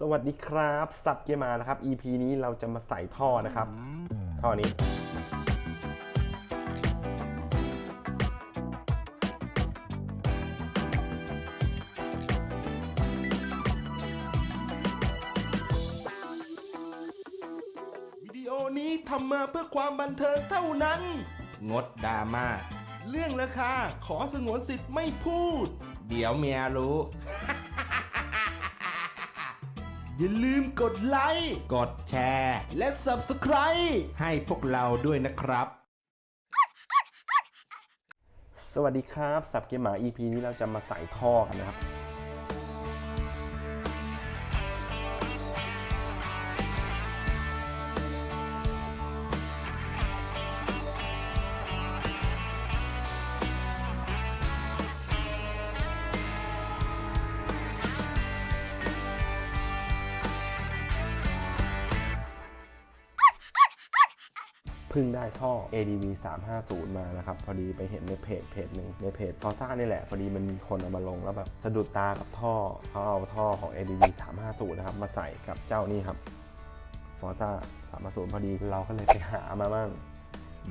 สวัสดีครับสับเกียร์มานะครับ EP นี้เราจะมาใส่ท่อนะครับ ท่อนี้ วิดีโอนี้ทำมาเพื่อความบันเทิงเท่านั้น งดดราม่าเรื่องราคาขอสงวนสิทธิ์ไม่พูด เดี๋ยวเมียรู้ อย่าลืมกดไลค์ กดแชร์ และ Subscribe ให้พวกเราด้วยนะครับ สวัสดีครับ สับเกมหมา EP นี้เราจะมาใส่ท่อกันนะครับ พิ่งได้ท่อ ADV 350 มานะครับ พอดีไปเห็นในเพจเพจหนึ่งในเพจฟอซ่านี่แหละ พอดีมันมีคนเอามาลงแล้วแบบสะดุดตากับท่อเขาเอาท่อของ ADV 350 นะครับ มาใส่กับเจ้านี่ครับฟอซ่า350 พอดีเราก็เลยไปหามาบ้าง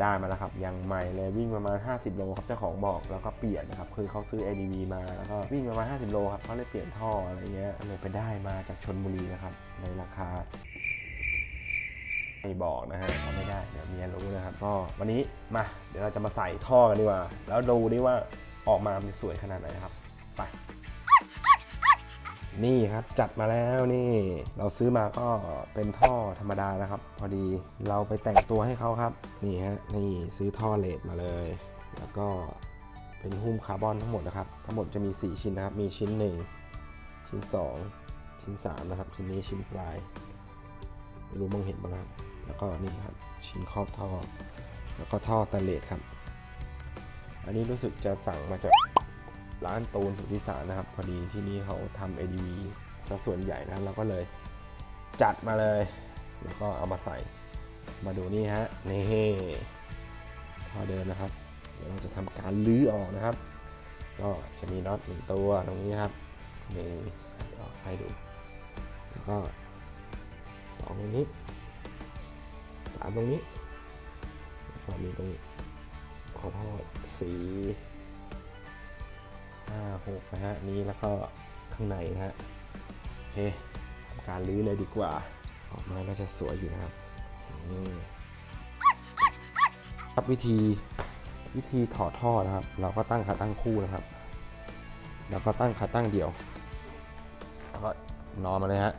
ได้มาแล้วครับ ยังใหม่เลยวิ่งประมาณ 50 โลครับเจ้าของบอกแล้วก็เปลี่ยนนะครับ คือเขาซื้อ ADV มาแล้วก็วิ่งประมาณ 50 โลครับเขาเลยเปลี่ยนท่ออะไรเงี้ยเลยไปได้มาจากชนบุรีนะครับ ในราคา ไม่บอกนะฮะถ้าไม่ได้เดี๋ยวเมียรู้นะครับก็วันนี้มาเดี๋ยวเราจะมาใส่ท่อกันดีกว่า แล้วดูดิว่าออกมามันสวยขนาดไหนครับไปนี่ครับจัดมาแล้วนี่เราซื้อมาก็เป็นท่อธรรมดานะครับ พอดีเราไปแต่งตัวให้เขาครับ นี่ฮะนี่ซื้อท่อเลดมาเลย แล้วก็เป็นหุ้มคาร์บอนทั้งหมดนะครับ ทั้งหมดจะมี 4 ชิ้นนะครับ มีชิ้น 1 ชิ้น 2 ชิ้น 3 นะครับ ชิ้นนี้ชิ้นปลาย ไม่รู้มองเห็นบ้างนะครับ แล้วก็นี่ครับชิ้นครอบท่อ แล้วก็ท่อตนเลสครับ อันนี้รู้สึกจะสั่งมาจากร้านตูนสุทธิสารนะครับ พอดีที่นี่เขาทำ ADV ซะส่วนใหญ่นะเราก็เลยจัดมาเลย แล้วก็เอามาใส่มาดูนี่ฮะนี่ท่อเดินนะครับ เดี๋ยวเราจะทำการลื้อออกนะครับ ก็จะมีน็อตหนึ่งตัวตรงนี้ครับนี่ให้ดูแล้วก็สองตรงนี้ามตรงนี้แล้วก็มีตรงขอโทษสี่ห้าหกนะฮะนี้แล้วก็ข้างในนะฮะโอเคทำการรื้อเลยดีกว่า ออกมาน่าจะสวยอยู่นะครับอืมครับวิธีวิธีถอดท่อนะครับ เราก็ตั้งขาตั้งคู่นะครับ แล้วก็ตั้งขาตั้งเดี่ยวแล้วก็นอนมาเลยฮะ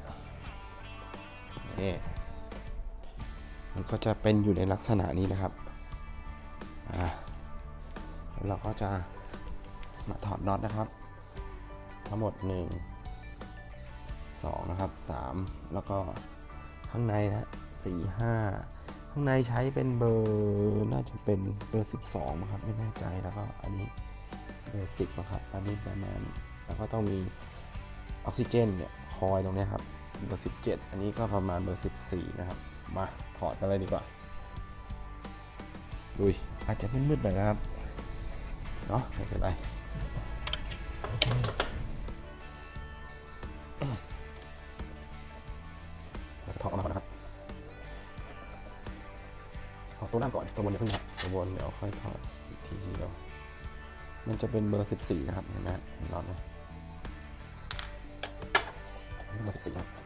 นี่ มันก็จะเป็นอยู่ในลักษณะนี้นะครับอ่าเราก็จะมาถอดน็อตนะครับ ทั้งหมด 1 2 นะครับ 3 แล้วก็ข้างในนะ4 5ข้างในใช้เป็นเบอร์น่าจะเป็นเบอร์ 12นะครับไม่แน่ใจแล้วก็อันนี้เบอร์10นะครับอันนี้ประมาณแล้วก็ต้องมีออกซิเจนเนี่ยคอยตรงนี้ครับเบอร์ 17 อันนี้ก็ประมาณเบอร์ 14 นะครับ มาถอดกันเลยดีกว่าดุยอาจจะมืดๆหน่อยนะครับเนาะไม่เป็นไรเราจะถอดออกมาก่อนนะครับถอดตัวล่างก่อนตัวบนอย่าเพิ่งถอดตัวบนเดี๋ยวค่อยถอดอีกทีเดียวมันจะเป็นเบอร์14นะครับเห็นไหมฮะเห็นน็อตไหมเบอร์14ครับ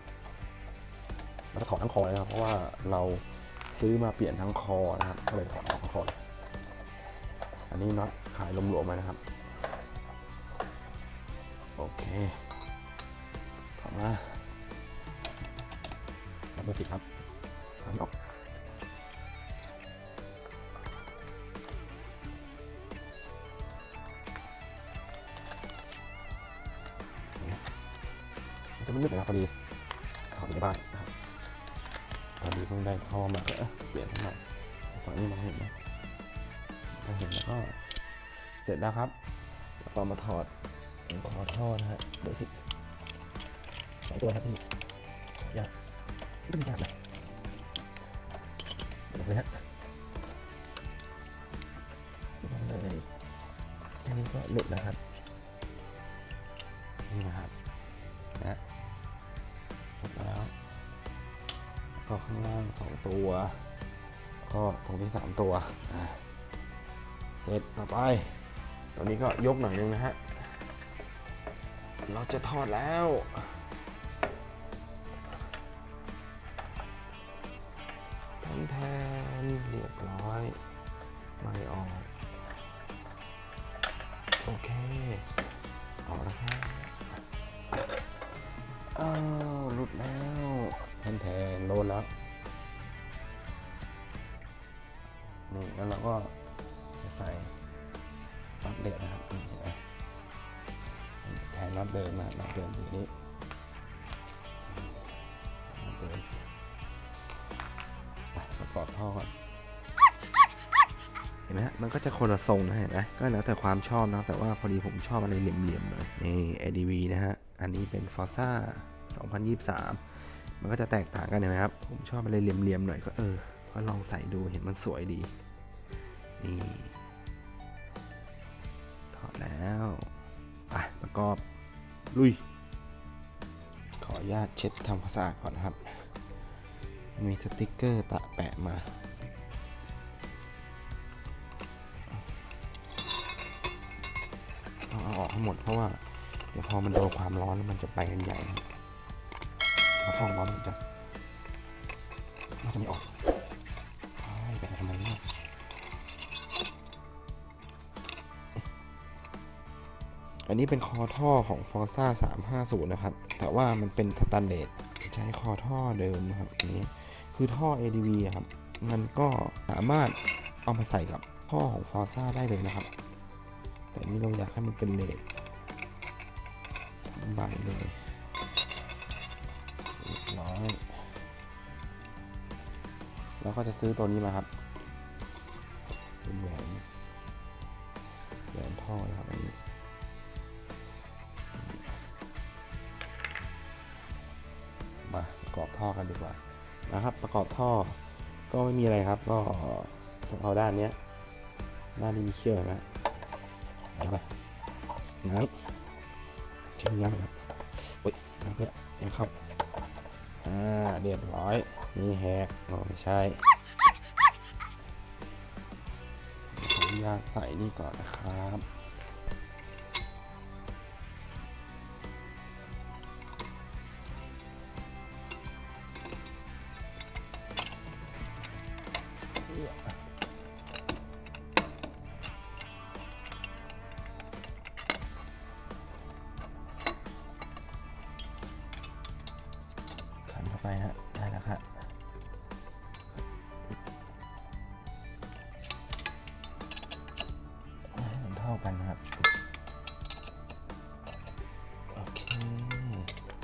เราจะถอดทั้งคอเลยนะครับ เพราะว่าเราซื้อมาเปลี่ยนทั้งคอนะครับ ก็เลยถอดออกทั้งคออันนี้น็อตขายรวมๆมานะครับ โอเคถอดมาแล้วเบอร์สิบครับถอดออกจะไม่ลึกนะครับพอดี พอดีเพิ่งได้ท่อมาก็เปลี่ยนให้หน่อยฝั่งนี้มองเห็นไหมมองเห็นแล้วก็เสร็จแล้วครับแล้วก็มาถอดคอท่อนะฮะเบอร์สิบสองตัวครับพี่ยากไม่ต้องยากนะเดี๋ยวเลยฮะเลยอันนี้ก็หลุดแล้วครับ ตัว ก็ตรงที่สามตัวเสร็จต่อไป ตอนนี้ก็ยกหน่อยนึงนะฮะ เราจะทอดแล้วแทนแทนเรียบร้อย ไม่ออก โอเคออกแล้วครับอ้าวหลุดแล้วแทนแทนโดนแล้ว นี่แล้วเราก็จะใส่น็อตเด็ดนะครับนี่เห็นไหมแทนน็อตเดิมนะน็อตเดิมอยู่นี้น็อตเดิมไปประกอบท่อก่อนเห็นไหมฮะมันก็จะคนละทรงนะเห็นไหมก็แล้วแต่ความชอบนะแต่ว่าพอดีผมชอบอะไรเหลี่ยมๆหน่อยนี่ ADV นะฮะอันนี้เป็น Forza 2023 มันก็จะแตกต่างกันเห็นไหมครับ ผมชอบอะไรเหลี่ยมๆหน่อยก็เออก็ลองใส่ดูเห็นมันสวยดี นี่ถอดแล้วไปประกอบ ลุย ขออนุญาตเช็ดทำความสะอาดก่อนนะครับ มีสติกเกอร์ตะแปะมาต้องเอาออกให้หมดเพราะว่าเดี๋ยวพอมันโดนความร้อนแล้วมันจะไปกันใหญ่ครับแล้วท้องร้อนมันจะมันจะไม่ออก อันนี้เป็นคอท่อของ Forza 350 นะครับ แต่ว่ามันเป็นสแตนเลสใช้คอท่อเดิมนะครับอันนี้คือท่อ ADV ครับ มันก็สามารถเอามาใส่กับท่อของ Forza ได้เลยนะครับ แต่นี่เราอยากให้มันเป็นเลสทั้งใบเลยร้อยแล้วก็จะซื้อตัวนี้มาครับเป็นแหวนแหวนท่อนะครับอันนี้ มาประกอบท่อกันดีกว่านะครับ ประกอบท่อก็ไม่มีอะไรครับ ก็เอาด้านเนี้ยด้านนี้มีเชือกนะใส่ไปงั้นเชือกงั้นครับโอ๊ยน้ำเพื่อยังเข้าอ่าเรียบร้อยนี่แหกอ๋อไม่ใช่ขออนุญาตใส่นี่ก่อนนะครับ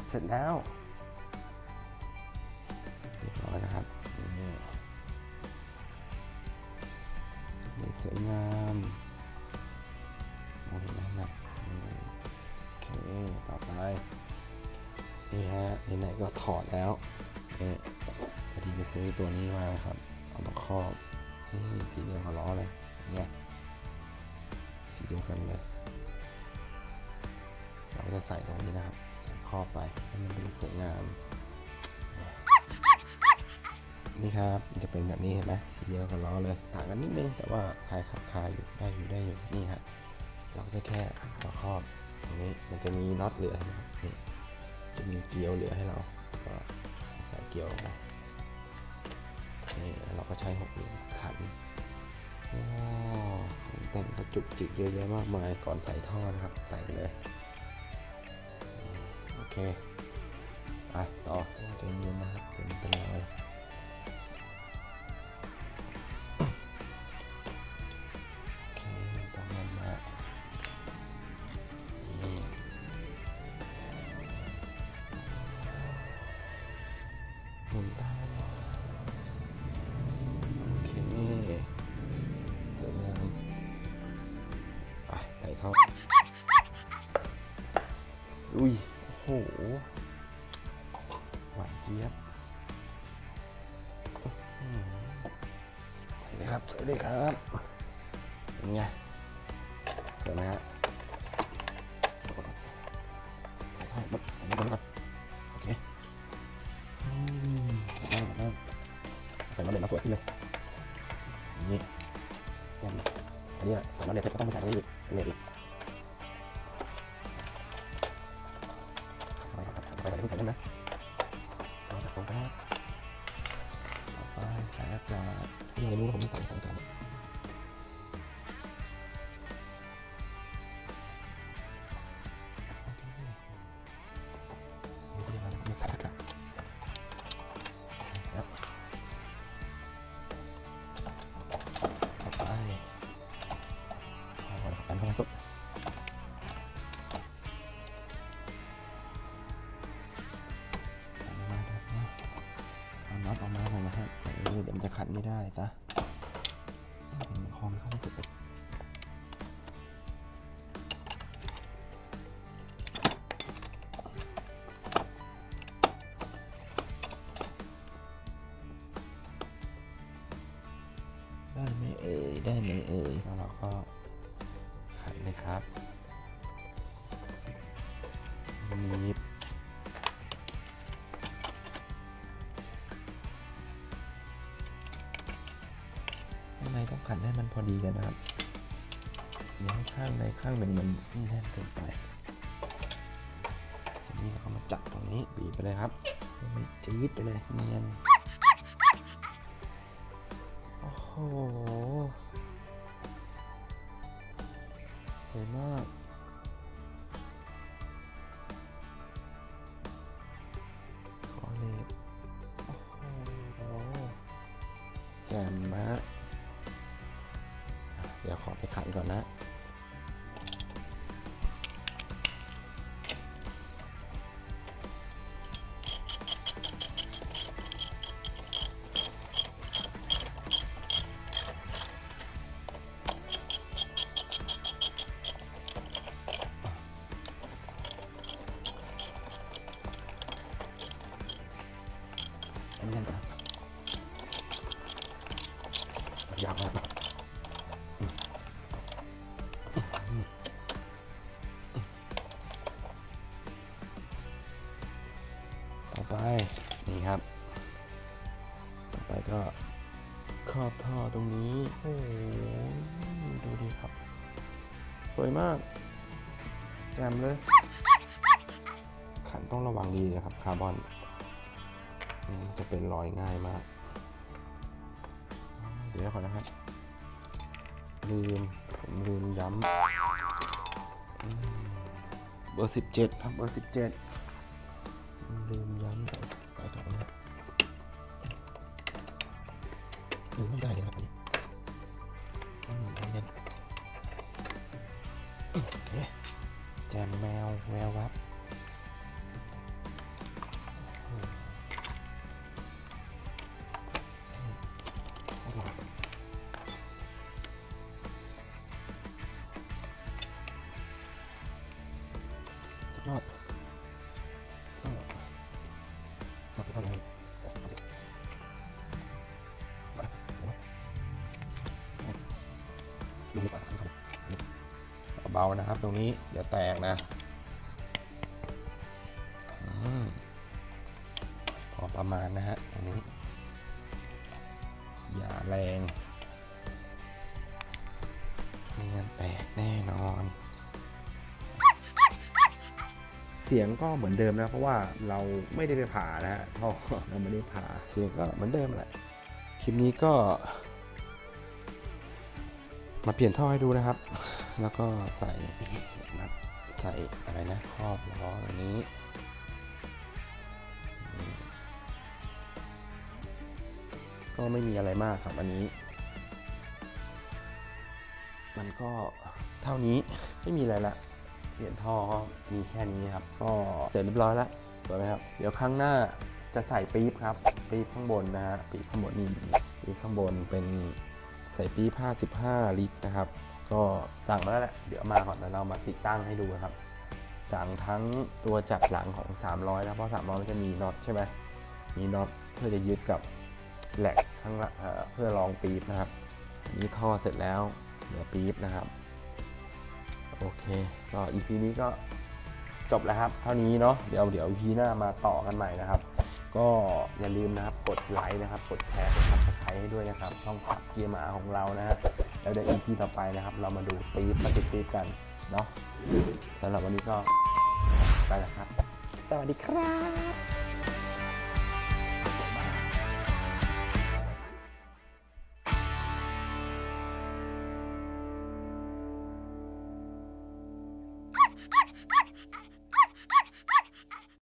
เสร็จแล้วเรียบร้อยนะครับนี่สวยงามมองเห็นไหมนะโอเคต่อไปนี่ฮะไหนๆก็ถอดแล้วนี่พอดีไปซื้อตัวนี้มาครับ เอามาครอบนี่สีเดียวกับล้อเลยเนี่ยสีเดียวกันเลยเราจะใส่ตรงนี้นะครับ ครอบไปให้มันดูสวยงาม นี่ครับจะเป็นแบบนี้เห็นไหมสีเดียวกับล้อเลย ต่างกันนิดนึง แต่ว่าคลายขับคลายอยู่ได้อยู่ได้อยู่นี่ฮะเราก็จะแค่มาครอบตรงนี้มันจะมีน็อตเหลือนะนี่จะมีเกลียวเหลือให้เราก็ใส่เกลียวไปนี่เราก็ใช้หกเหลี่ยมขันว้แต่งกระจุกจิกเยอะแยะมากมายก่อนใส่ท่อนะครับ ใส่ไปเลย เค ไปต่อใจเย็นนะครับเดี๋ยวมันเป็นรอยโอเคต้องมันมานี่หมุนได้โอเคสวยงามไปใส่ท่ออุ้ย โหหวานเจี๊ยบใส่เลยครับใส่เลยครับเป็นไงสวยไหมฮะใส่เข้าหมดใส่หมดก่นโอเคใส่มาเด็ดมาสวยขึ้นเลยนี่แก้มอันนี้ใส่มาเด็ดเสร็จก็ต้องไปใส่ตรงนี้อีกเด็ดอีก เอาละครับอันเข้ามาสุดมาครับเอาน็อตออกมาหน่อยนะครับเออเดี๋ยวมันจะขัดไม่ได้ตะมันคอมนเข้าไม่สุดได้ไหมเอ่ยได้ไหมเอ่ยแล้วเราก็ เลยครับนีบข้างในต้องขันให้มันพอดีกันนะครับอย่าให้ข้างใดข้างหนึ่งมันแน่นเกินไปทีนี้เราก็มาจับตรงนี้บีบไปเลยครับให้มันจี๊ดไปเลยเนียนโอ้โห แจ่มนะฮะเดี๋ยวขอไปขันก่อนนะ อบท่อตรงนี้ โอ้โห ดูดีครับ สวยมาก แจ่มเลย ขันต้องระวังดีนะครับ คาร์บอน จะเป็นรอยง่ายมาก เดี๋ยวก่อนนะครับ ลืม ผมลืมย้ำ เบอร์สิบเจ็ดครับ เบอร์สิบเจ็ดลืมย้ำ ดูไม่ได้นะครับนี่อืมอันนี้โอเคแจมแมวแวววับ เบาๆนะครับตรงนี้เดี๋ยวแตกนะอืมพอประมาณนะฮะตรงนี้ อย่าแรงไม่งั้นแตกแน่นอน เสียงก็เหมือนเดิมนะ เพราะว่าเราไม่ได้ไปผ่านะฮะท่อเราไม่ได้ผ่าเสียงก็เหมือนเดิมแหละคลิปนี้ก็ มาเปลี่ยนท่อให้ดูนะครับ แล้วก็ใส่นัดใส่อะไรนะครอบล้ออันนี้ก็ไม่มีอะไรมากครับอันนี้ มันก็เท่านี้ไม่มีอะไรละเปลี่ยนท่อก็มีแค่นี้ครับ ก็เสร็จเรียบร้อยแล้วสวยไหมครับ เดี๋ยวครั้งหน้าจะใส่ปี๊บครับ ปี๊บข้างบนนะฮะปี๊บข้างบนนี่ปี๊บข้างบนเป็นใส่ปี๊บ55 ลิตรนะครับ ก็สั่งมาแล้วแหละ เดี๋ยวมาก่อนแล้วเรามาติดตั้งให้ดูครับ สั่งทั้งตัวจับหลังของ 300นะเพราะ300มันจะมีน็อตใช่ไหมมีน็อตเพื่อจะยึดกับแหลกข้างละเพื่อรองปี๊บนะครับนี้ท่อเสร็จแล้วเหลือปี๊บนะครับโอเค ก็ EP นี้ก็จบแล้วครับ เท่านี้เนาะเดี๋ยวเดี๋ยว EP หน้ามาต่อกันใหม่นะครับ ก็อย่าลืมนะครับกดไลค์นะครับ กดแชร์กดซับสไครต์ให้ด้วยนะครับช่องขับเกียร์หมาของเรานะฮะ แล้วเดี๋ยว EP ต่อไปนะครับ เรามาดูปี๊บมาติดปี๊บกันเนาะสำหรับวันนี้ก็ไปแล้วครับ สวัสดีครับ